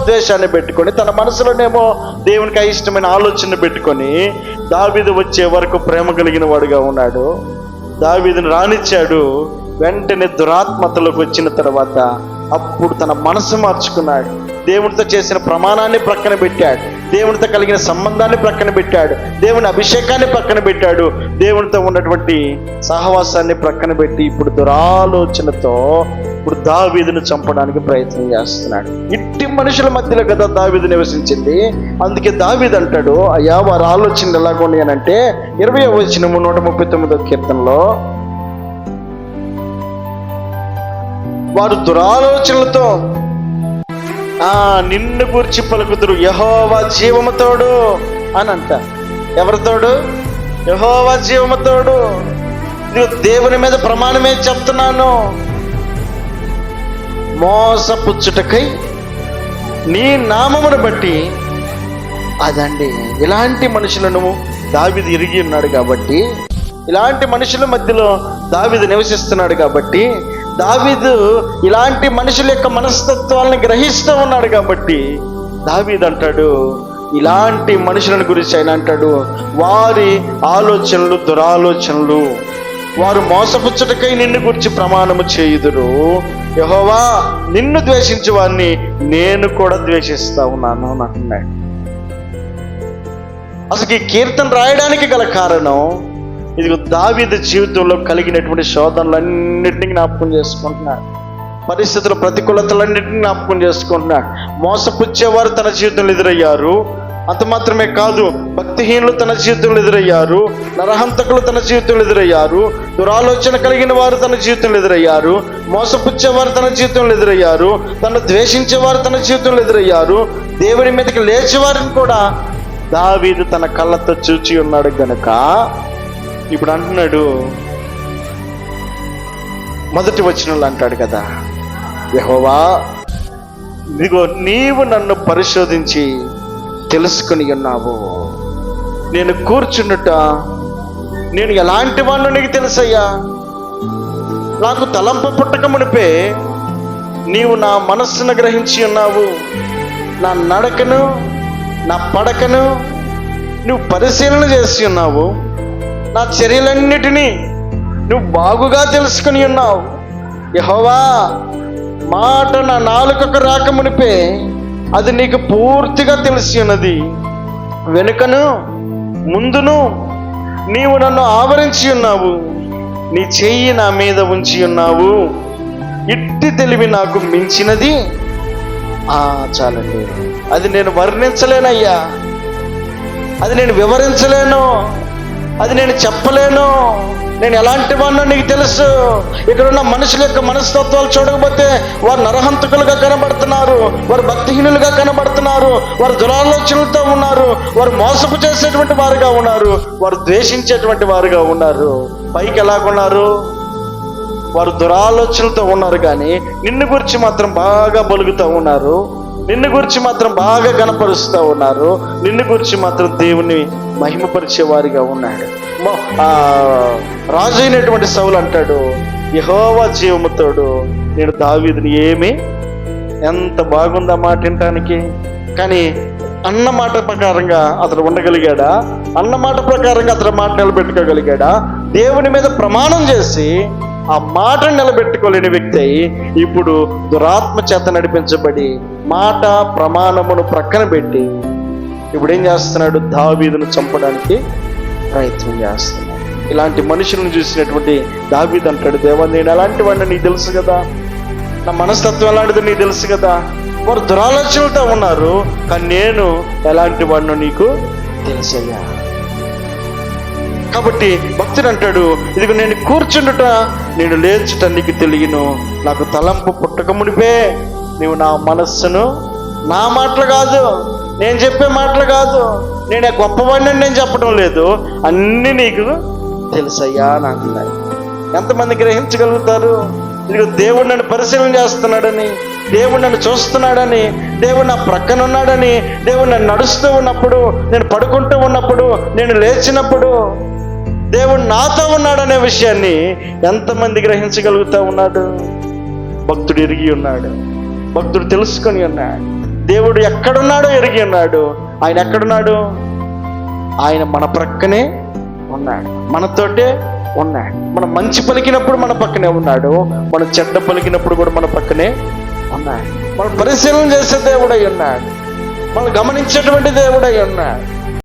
ఉద్దేశాన్ని పెట్టుకొని తన మనసులోనేమో దేవునికి అయిష్టమైన ఆలోచన పెట్టుకొని దావీదు వచ్చే వరకు ప్రేమ కలిగిన వాడుగా ఉన్నాడు. దావీదుని రానిచ్చాడు. వెంటనే దురాత్మతలోకి వచ్చిన తర్వాత అప్పుడు తన మనసు మార్చుకున్నాడు. దేవునితో చేసిన ప్రమాణాన్ని ప్రక్కన పెట్టాడు. దేవునితో కలిగిన సంబంధాన్ని ప్రక్కన పెట్టాడు. దేవుని అభిషేకాన్ని ప్రక్కన పెట్టాడు. దేవునితో ఉన్నటువంటి సహవాసాన్ని ప్రక్కన పెట్టి ఇప్పుడు దురాలోచనతో ఇప్పుడు దావీదును చంపడానికి ప్రయత్నం చేస్తున్నాడు. ఇట్టి మనుషుల మధ్యలో కదా దావీదు నివసించింది. అందుకే దావీదు అంటాడు అయ్యా వారి ఆలోచనలు అని ఉన్నాయనంటే ఇరవై వచ్చినము నూట ముప్పై తొమ్మిదో కీర్తనలో వారు దురాలోచనలతో ఆ నిన్ను గూర్చి పలుకుతురు. యహోవా జీవముతోడు అని అంట ఎవరితోడు? యహోవా జీవముతోడు. నువ్వు దేవుని మీద ప్రమాణమే చెప్తున్నాను. మోసపుచ్చుటకై నీ నామమును బట్టి అదండి. ఇలాంటి మనుషులను దావిది ఇరిగి ఉన్నాడు కాబట్టి ఇలాంటి మనుషుల మధ్యలో దావిది నివసిస్తున్నాడు కాబట్టి దావీదు ఇలాంటి మనుషుల యొక్క మనస్తత్వాలను గ్రహిస్తూ ఉన్నాడు కాబట్టి దావీదు అంటాడు ఇలాంటి మనుషులను గురించి ఆయన అంటాడు వారి ఆలోచనలు దురాలోచనలు వారు మోసపుచ్చటకై నిన్ను గురించి ప్రమాణము చేయుదురు. యహోవా నిన్ను ద్వేషించే వారిని నేను కూడా ద్వేషిస్తా ఉన్నాను అని అంటున్నాడు. అసలు ఈ కీర్తన రాయడానికి గల కారణం ఇది దావిద జీవితంలో కలిగినటువంటి శోధనలన్నింటినీ జ్ఞాపకం చేసుకుంటున్నాడు పరిస్థితుల ప్రతికూలతలన్నింటినీ జ్ఞాపకం చేసుకుంటున్నాడు మోసపుచ్చేవారు తన జీవితంలో ఎదురయ్యారు. అంత మాత్రమే కాదు భక్తిహీనులు తన జీవితంలో ఎదురయ్యారు. నరహంతకులు తన జీవితంలో ఎదురయ్యారు. దురాలోచన కలిగిన వారు తన జీవితంలో ఎదురయ్యారు. మోసపుచ్చేవారు తన జీవితంలో ఎదురయ్యారు. తను ద్వేషించేవారు తన జీవితంలో ఎదురయ్యారు. దేవుని మీదకి లేచేవారిని కూడా దావీదు తన కళ్ళతో చూచి ఉన్నాడు గనుక ఇప్పుడు అంటున్నాడు మొదటి వచనంలో అంటాడు కదా యహోవా ఇదిగో నీవు నన్ను పరిశోధించి తెలుసుకుని ఉన్నావు. నేను కూర్చుండుట నేను ఎలాంటి వాడిని నీకు తెలుసయ్యా? నాకు తలంపు పుట్టక మునిపే నీవు నా మనస్సును గ్రహించి ఉన్నావు. నా నడకను నా పడకను నువ్వు పరిశీలన చేసి ఉన్నావు. నా చర్యలన్నిటినీ నువ్వు బాగుగా తెలుసుకుని ఉన్నావు. యహోవా మాట నా నాలుకకు రాకమునిపే అది నీకు పూర్తిగా తెలిసి ఉన్నది. వెనుకను ముందును నీవు నన్ను ఆవరించి ఉన్నావు. నీ చెయ్యి నా మీద ఉంచి ఉన్నావు. ఇట్టి తెలివి నాకు మించినది. ఆ చాలండి. అది నేను వర్ణించలేనయ్యా. అది నేను వివరించలేను. అది నేను చెప్పలేను. నేను ఎలాంటి వాడినో నీకు తెలుసు. ఇక్కడ ఉన్న మనుషుల యొక్క మనస్తత్వాలు చూడకపోతే వారు నరహంతకులుగా కనబడుతున్నారు. వారు భక్తిహీనులుగా కనబడుతున్నారు. వారు దురాలోచనలతో ఉన్నారు. వారు మోసపు చేసేటువంటి వారుగా ఉన్నారు. వారు ద్వేషించేటువంటి వారుగా ఉన్నారు. పైకి ఎలాగున్నారు? వారు దురాలోచనలతో ఉన్నారు కానీ నిన్ను గురించి మాత్రం బాగా బలుగుతూ ఉన్నారు. నిన్ను గురించి మాత్రం బాగా గణపరుస్తూ ఉన్నారు. నిన్ను గురించి మాత్రం దేవుని మహిమపరిచే వారిగా ఉన్నాడు. రాజు అయినటువంటి సౌలు అంటాడు యహోవా జీవముతోడు నేను దావీదుని ఏమి? ఎంత బాగుందా మాట వినటానికి. కానీ అన్న మాట ప్రకారంగా అతడు ఉండగలిగాడా? అన్న మాట ప్రకారంగా అతను మాట నిలబెట్టుకోగలిగాడా? దేవుని మీద ప్రమాణం చేసి ఆ మాటను నిలబెట్టుకోలేని వ్యక్తి అయి ఇప్పుడు దురాత్మ చేత నడిపించబడి మాట ప్రమాణమును ప్రక్కన పెట్టి ఇప్పుడు ఏం చేస్తున్నాడు? దావీదును చంపడానికి ప్రయత్నం చేస్తున్నాడు. ఇలాంటి మనుషులను చూసినటువంటి దావీదు అంటాడు దేవా నేను ఎలాంటి వాడిని నీకు తెలుసు కదా? నా మనస్తత్వం ఎలాంటిదో నీకు తెలుసు కదా? వారు దురాలోచనలతో ఉన్నారు కానీ నేను ఎలాంటి వాడినో నీకు తెలుసయ్యా. కాబట్టి భక్తుడు అంటాడు ఇదిగో నేను కూర్చుండుట నేను లేచుట నీకు తెలియను. నాకు తలంపు పుట్టక మునిపే. నీవు నా మనస్సును నా మాటలు కాదు నేను చెప్పే మాటలు కాదు. నేను గొప్పవాడిని నేను చెప్పడం లేదు. అన్నీ నీకు తెలుసయ్యా అని అంటున్నాడు. ఎంతమంది గ్రహించగలుగుతారు? ఇదిగో దేవుడు నన్ను పరిశీలన చేస్తున్నాడని దేవుడు నన్ను చూస్తున్నాడని దేవుడు నా ప్రక్కన ఉన్నాడని దేవుడు నన్ను నడుస్తూ ఉన్నప్పుడు నేను పడుకుంటూ ఉన్నప్పుడు నేను లేచినప్పుడు దేవుడు నాతో ఉన్నాడనే విషయాన్ని ఎంతమంది గ్రహించగలుగుతా ఉన్నాడు? భక్తుడు ఎరిగి ఉన్నాడు. భక్తుడు తెలుసుకొని ఉన్నాడు. దేవుడు ఎక్కడున్నాడో ఎరిగి ఉన్నాడు. ఆయన ఎక్కడున్నాడు? ఆయన మన ప్రక్కనే ఉన్నాడు. మనతోటే ఉన్నాడు. మనం మంచి పలికినప్పుడు మన పక్కనే ఉన్నాడు. మనం చెడ్డ పలికినప్పుడు కూడా మన పక్కనే ఉన్నాడు. మనం పరిశీలన చేసే దేవుడై ఉన్నాడు. మనం గమనించేటువంటి దేవుడై ఉన్నాడు.